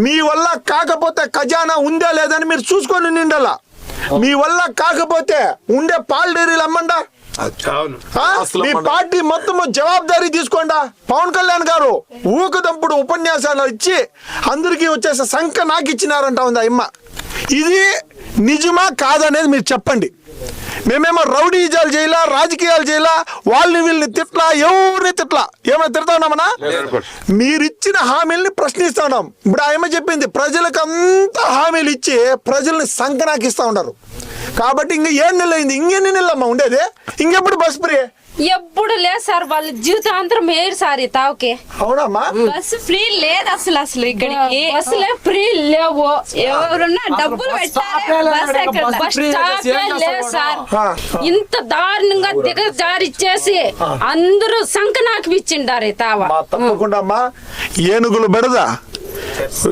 మీ వల్ల కాకపోతే ఖజానా ఉందా లేదని మీరు చూసుకొని నిండాల. మీ వల్ల కాకపోతే ఉండే పాల్ డైరీలు అమ్మండా? మీ పార్టీ మొత్తం జవాబారి తీసుకోండా? పవన్ కళ్యాణ్ గారు ఊకదంపుడు ఉపన్యాసాలు ఇచ్చి అందరికీ వచ్చేసే సంఖ్య నాకు ఇచ్చినారంట ఉంది ఆ ఇమ్మ ఇది నిజమా కాదనేది మీరు చెప్పండి. మేమేమో రౌడీజాలు చేయాలా రాజకీయాలు చేయాలా వాళ్ళని వీళ్ళని తిట్లా ఎవరిని తిట్లా? ఏమైనా తిడతా ఉన్నామన్నా మీరు ఇచ్చిన హామీల్ని ప్రశ్నిస్తా ఉన్నాం. ఇప్పుడు ఆమె చెప్పింది ప్రజలకు అంతా హామీలు ఇచ్చి ప్రజల్ని సంకనాకి ఇస్తా ఉన్నారు. కాబట్టి ఇంక ఏం నెల అయింది ఇంకెన్ని నెలలమ్మా ఉండేది? ఇంకెప్పుడు బస్ ఫ్రీ? ఎప్పుడు లేదు సార్ వాళ్ళ జీవితాంతరం వేరు సార్ ఈ తావుకి. అవునమ్మా బస్సు ఫ్రీ లేదు అసలు అసలు ఇక్కడికి. బస్సులే ఫ్రీ లేవు. ఎవరున్నా డబ్బులు పెట్టాలి. స్టాపే బస్ ఎక్కడ? బస్ స్టాప్ లేదు సార్. ఇంత దారుణంగా దిగజారిచ్చేసి అందరూ సంకనాకి ఇచ్చిండారు తావ. తప్పకుండా ఏనుగులు బెడద?